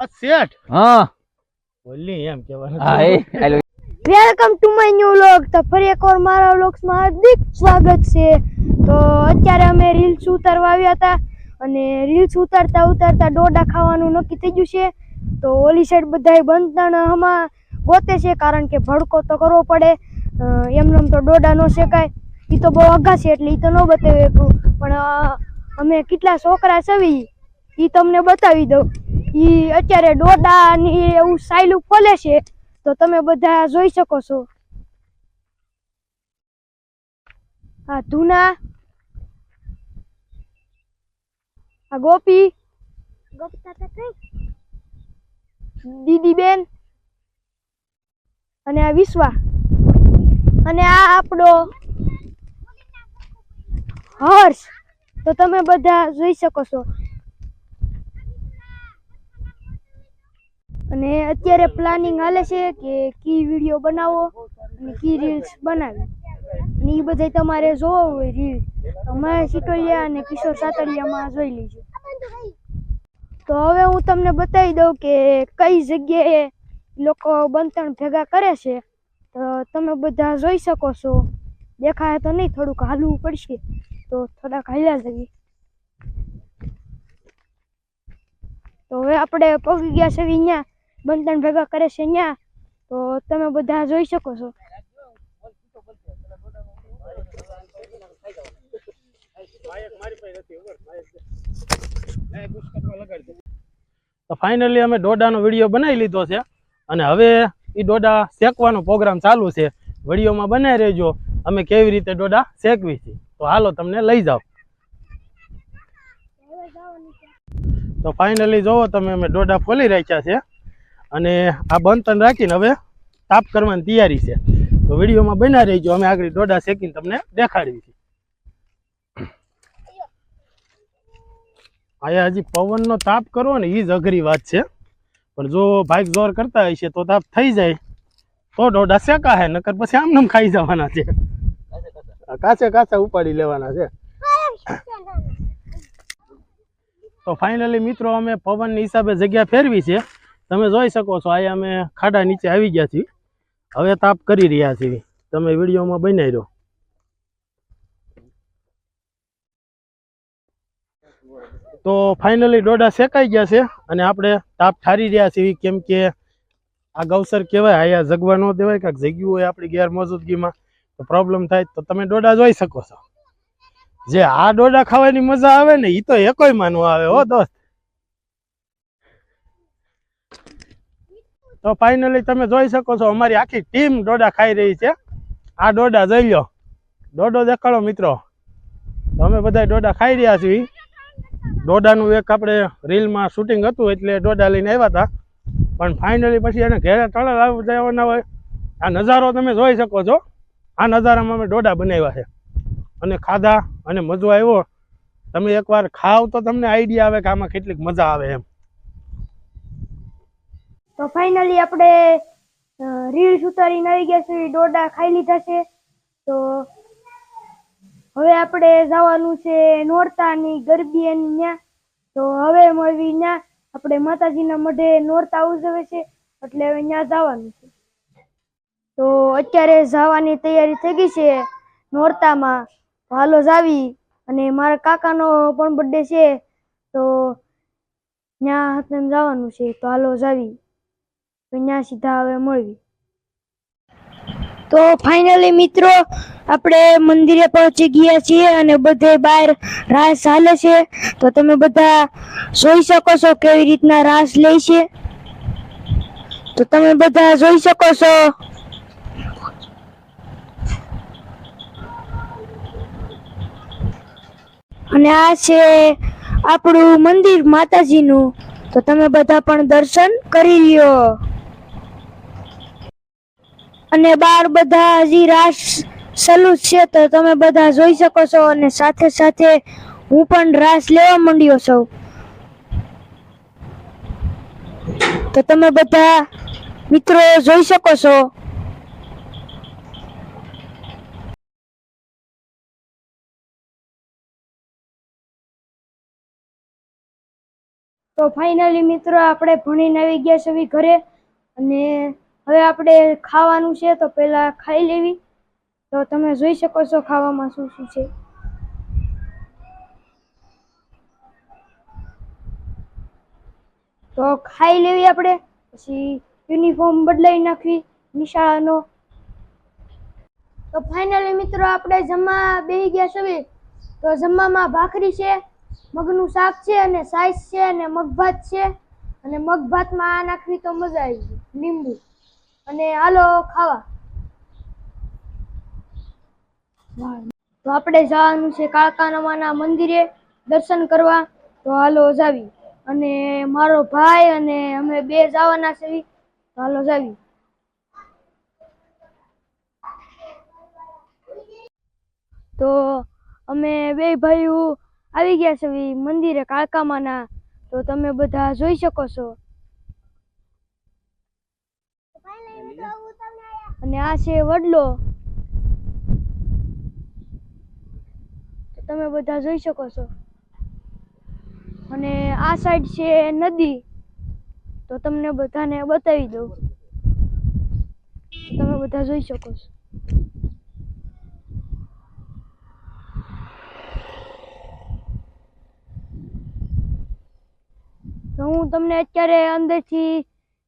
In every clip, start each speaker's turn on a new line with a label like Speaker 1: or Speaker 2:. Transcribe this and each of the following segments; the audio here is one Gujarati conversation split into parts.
Speaker 1: આ શેઠ?
Speaker 2: હા.
Speaker 1: બોલી એમ કહેવાનું.
Speaker 2: હા
Speaker 3: welcome to my new vlog તો ફરી એકવાર મારા વ્લોગ્સમાં હાર્દિક સ્વાગત છે. તો અત્યારે અમે રીલ્સ ઉતારવા આવ્યા હતા અને રીલ્સ ઉતારતા ઉતારતા ડોડા ખાવાનું નક્કી થઈ ગયું છે. તો ઓલી સાઈડ બધાય બંધણ હમા ગોતે છે કારણ કે ભડકો તો કરવો પડે. એમને એમ તો ડોડા ન શેકાય. એ તો બહુ અઘા છે એટલે એ તો ન બતાવી શકું પણ અમે કેટલા છોકરા છવી એ તમને બતાવી દઉં. એ અત્યારે ડોડાની એવું સાયલું ખોલે છે, તો તમે બધા જોઈ શકો છો. આ ધુના. આ ગોપી. દીદી બેન અને આ વિશ્વા. અને આ આપણો હર્ષ. તો તમે બધા જોઈ શકો છો. અને અત્યારે પ્લાનિંગ હાલે છે કે કી વીડિયો બનાવો અને કી રીલ્સ બનાવી. અને એ બધા તમારે જોવો હોય રીલ અમે સિટોલિયા અને કિશોર સાતડિયામાં જોઈ લીધું તો હવે હું તમને બતાવી દઉં કે કઈ જગ્યાએ લોકો બંતણ ભેગા કરે છે. તો તમે બધા જોઈ શકો છો. દેખાય તો નહીં, થોડુંક હાલવું પડશે. તો થોડાક હાલ્યા જઈએ. તો હવે આપણે પગી ગયા છે અહીંયા. બંધન ભેગા કરે છે ત્યાં તો તમે બધા જોઈ શકો છો.
Speaker 1: તો ફાઇનલી અમે ડોડાનો વીડિયો બનાવી લીધો છે અને હવે એ ડોડા શેકવાનો પ્રોગ્રામ ચાલુ છે. વિડીયોમાં બનાવી રહેજો. અમે કેવી રીતે ડોડા શેકવી છે? તો હાલો તમને લઈ જાઓ. તો ફાઇનલી જોવો તમે, અમે ડોડા ફોલી રાખ્યા છે. અને આ બંતન રાખીને હવે તાપ કરવાની તૈયારી છે. તો વિડીયોમાં બના રહીજો, અમે આગળ ડોડા શેકીને તમને દેખાડવી છે. આયા હજી પવનનો તાપ કરવો ને એ જ અઘરી વાત છે. પણ જો ભાઈક જોર કરતા હોય છે તો તાપ થઈ જાય. તો ડોડા શેકા હે, નકર પછી આમ ખાઈ જવાના છે. કાચે કાચા ઉપાડી લેવાના છે. તો ફાઇનલી મિત્રો, અમે પવનની હિસાબે જગ્યા ફેરવી છે. તમે જોઈ શકો છો, અહીંયા અમે ખાડા નીચે આવી ગયા છીએ. હવે તાપ કરી રહ્યા છીએ. તમે વિડીયોમાં બનાવી રહ્યો. તો ફાઇનલી ડોડા શેકાઈ ગયા છે અને આપણે તાપ ઠારી રહ્યા છીએ. કેમ કે આ ગૌસર કહેવાય આયા જગવા ન દેવાય કાંઈક જગ્યું હોય આપણી ગેરમોજૂદગીમાં તો પ્રોબ્લેમ થાય તો તમે ડોડા જોઈ શકો છો. જે આ ડોડા ખાવાની મજા આવે ને એ તો એકોય માનવું આવે, હો દોસ્ત. તો ફાઇનલી તમે જોઈ શકો છો, અમારી આખી ટીમ ડોડા ખાઈ રહી છે. આ ડોડા જોઈ લો. ડોડો દેખાડો મિત્રો. અમે બધા ડોડા ખાઈ રહ્યા છીએ. ડોડાનું એક આપણે રીલમાં શૂટિંગ હતું એટલે ડોડા લઈને આવ્યા હતા. પણ ફાઇનલી પછી એને ઘેરે તળે જવાના હોય. આ નજારો તમે જોઈ શકો છો. આ નજારામાં અમે ડોડા બનાવ્યા છે. અને ખાધા અને મજો આવ્યો. તમે એકવાર ખાવ તો તમને આઈડિયા આવે કે આમાં કેટલીક મજા આવે એમ.
Speaker 3: તો ફાઇનલી આપણે રીલ્સ ઉતારીને આવી ગયા છે ડોડા ખાઈ લીધા છે. તો હવે આપણે જવાનું છે નોરતાની ગરબી એની ત્યાં તો હવે મળવી ત્યાં આપણે માતાજીના મઢે નોરતા ઉજવે છે, એટલે હવે ત્યાં જવાનું છે. તો અત્યારે જવાની તૈયારી થઈ ગઈ છે નોરતામાં. તો હાલો જાવી, અને મારા કાકાનો પણ બર્થડે છે. તો ત્યાં જવાનું છે. તો હાલો જાવી. ત્યાં સીધા હવે મળવી તો ફાઇનલી મિત્રો, આપણે મંદિરે પહોંચી ગયા છીએ અને બધે બહાર રાસ ચાલે છે. તો તમે બધા જોઈ શકો છો કેવી રીતના રાસ લે છે. તો તમે બધા જોઈ શકો છો. અને આ છે આપણું મંદિર માતાજીનું. તો તમે બધા પણ દર્શન કરી લ્યો. અને બાર બધા હજી રાસ ચાલુ છે, તો તમે બધા જોઈ શકો છો અને સાથે સાથે હું પણ રાસ લેવા માંડ્યો છું. તો તમે બધા મિત્રો જોઈ શકો છો. તો ફાઇનલી મિત્રો, આપણે ભણીને આવી ગયા છે ઘરે અને હવે આપણે ખાવાનું છે તો પહેલા ખાઈ લેવી. તો તમે જોઈ શકો છો ખાવામાં શું શું છે. તો ખાઈ લેવી આપણે, પછી યુનિફોર્મ બદલાવી નાખવી, નિશાળાનો. તો ફાઇનલી મિત્રો આપણે જમવા બેસી ગયા છે તો જમવામાં ભાખરી છે, મગનું શાક છે અને સાઈઝ છે અને મગભાત છે. અને મગભાતમાં આ નાખવી તો મજા આવી ગઈ, લીંબુ. અને હાલો, ખાવા. તો આપણે જવાનું છે કાળકાનામાના મંદિરે દર્શન કરવા. તો હાલો, જાવી. અને મારો ભાઈ અને અમે બે જવાના છે. તો હાલો, જાવી. તો અમે બે ભાઈઓ આવી ગયા છે મંદિરે કાળકામાના. તો તમે બધા જોઈ શકો છો. અને આ છે વડલો. તમે બધા જોઈ શકો છો. અને આ સાઈડ છે નદી. તો તમને બધાને બતાવી દઉં. તમે બધા જોઈ શકો છો. તો હું તમને અત્યારે અંદરથી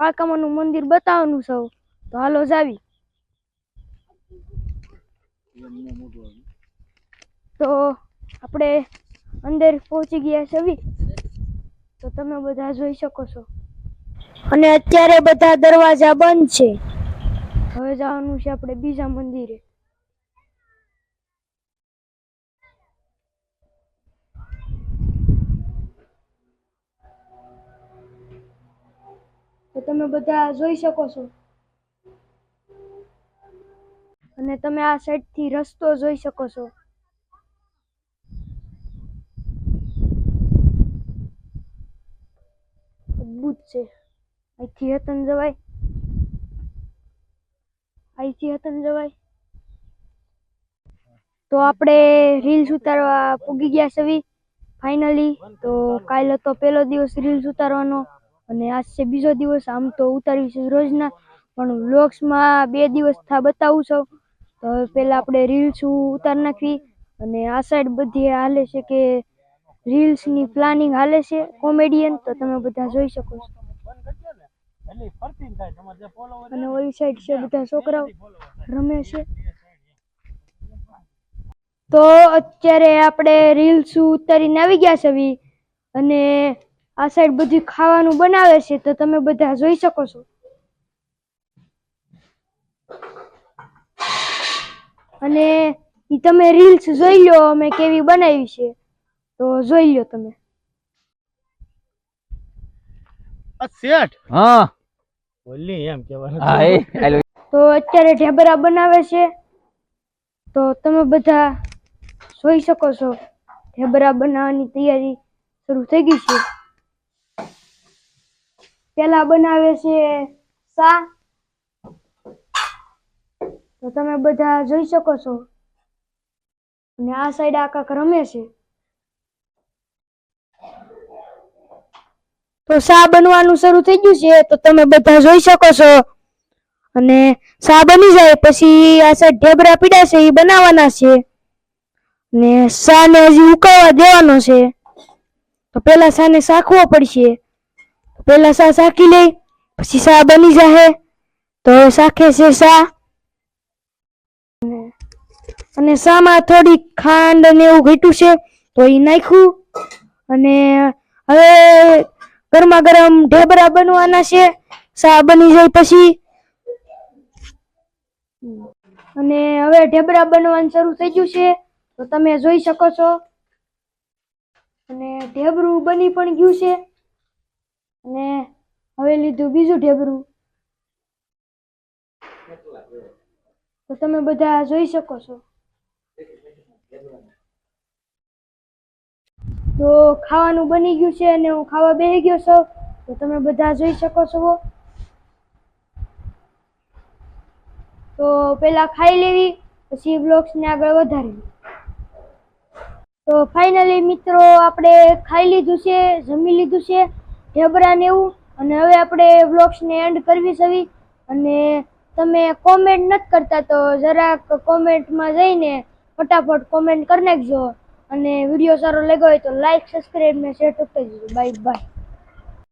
Speaker 3: કાકામાનું મંદિર બતાવવાનું છું. તો હાલો જાવી તો આપણે અંદર પહોંચી ગયા છે તો તમે બધા જોઈ શકો છો. અને અત્યારે બધા દરવાજા બંધ છે. હવે જવાનું છે આપણે બીજા મંદિરે. તો તમે બધા જોઈ શકો છો. અને તમે આ સાઈડથી રસ્તો જોઈ શકો છો. અદ્ભુત છે. અહીંથી હતન જવાય. અહીંથી હતન જવાય. તો આપણે રીલ્સ ઉતારવા પૂગી ગયા સવી ફાઇનલી. તો કાલ હતો પહેલો દિવસ રીલ્સ ઉતારવાનો અને આજ છે બીજો દિવસ. આમ તો ઉતારવી છે રોજના. પણ વ્લોગ્સમાં બે દિવસ થા બતાવું છું. તો પહેલા આપણે રીલ્સ ઉતાર નાખવી અને આ સાઈડ બધી હાલે છે કે રીલ્સની પ્લાનિંગ હાલે છે કોમેડિયન તો તમે બધા જોઈ શકો છો. અને ઓલી સાઈડ છે બધા છોકરાઓ રમે છે. તો અત્યારે આપણે રીલ્સ ઉતારીને આવી ગયા છે અને આ સાઈડ બધું ખાવાનું બનાવે છે, તો તમે બધા જોઈ શકો છો. અને ઈ તમે રીલ્સ જોઈ લો અમે કેવી બનાવી છે. તો જોઈ લો તમે.
Speaker 1: શેઠ?
Speaker 2: હા.
Speaker 1: બોલી એમ કેવાનું
Speaker 2: હા
Speaker 3: તો અત્યારે ઢેબરા બનાવે છે. તો તમે બધા જોઈ શકો છો. ઢેબરા બનાવવાની તૈયારી શરૂ થઈ ગઈ છે. પેલા બનાવે છે સા તો તમે બધા જોઈ શકો છો. અને આ સાઈડ આ કાંક રમે છે. તો સા બનવાનું શરૂ થઈ ગયું છે તો તમે બધા જોઈ શકો છો. અને સા બની જાય પછી આ સાઈડ ઢેબરા પીડા છે એ બનાવવાના છે. ને શાને હજી ઉકાળવા દેવાનો છે. તો પેલા સાને સાખવો પડશે. પેલા સા સાખી લે, પછી સા બની જાય તો સાખે છે અને- અને સામાં થોડી ખાંડ ને એવું ઘટ્યું છે, તો એ નાખ્યું. અને હવે ગરમા ગરમ ઢેબરા બનવાના છે, સા બની જાય પછી. અને હવે ઢેબરા બનવાનું શરૂ થઈ ગયું છે, તો તમે જોઈ શકો છો. અને ઢેબરું બની પણ ગયું છે. અને હવે લીધું બીજું ઢેબરું. તો તમે બધા જોઈ શકો છો. તો ખાવાનું બની ગયું છે અને હું ખાવા બેસી ગયો છું, તો તમે બધા જોઈ શકો છો. તો પહેલા ખાઈ લેવી, પછી બ્લોગ્સને આગળ વધારવી. તો ફાઇનલી મિત્રો, આપણે ખાઈ લીધું છે, જમી લીધું છે, ઢેબરા ને એવું, અને હવે આપણે વ્લોગ્સને એન્ડ કરવી છે. અને તમે કોમેન્ટ નથી કરતા, તો જરાક કોમેન્ટમાં જઈને ફટાફટ કોમેન્ટ કરી નાખજો. અને વીડિયો સારો લાગ્યો હોય તો લાઈક સબસ્ક્રાઈબ ને શેર કરતા જજો. Bye bye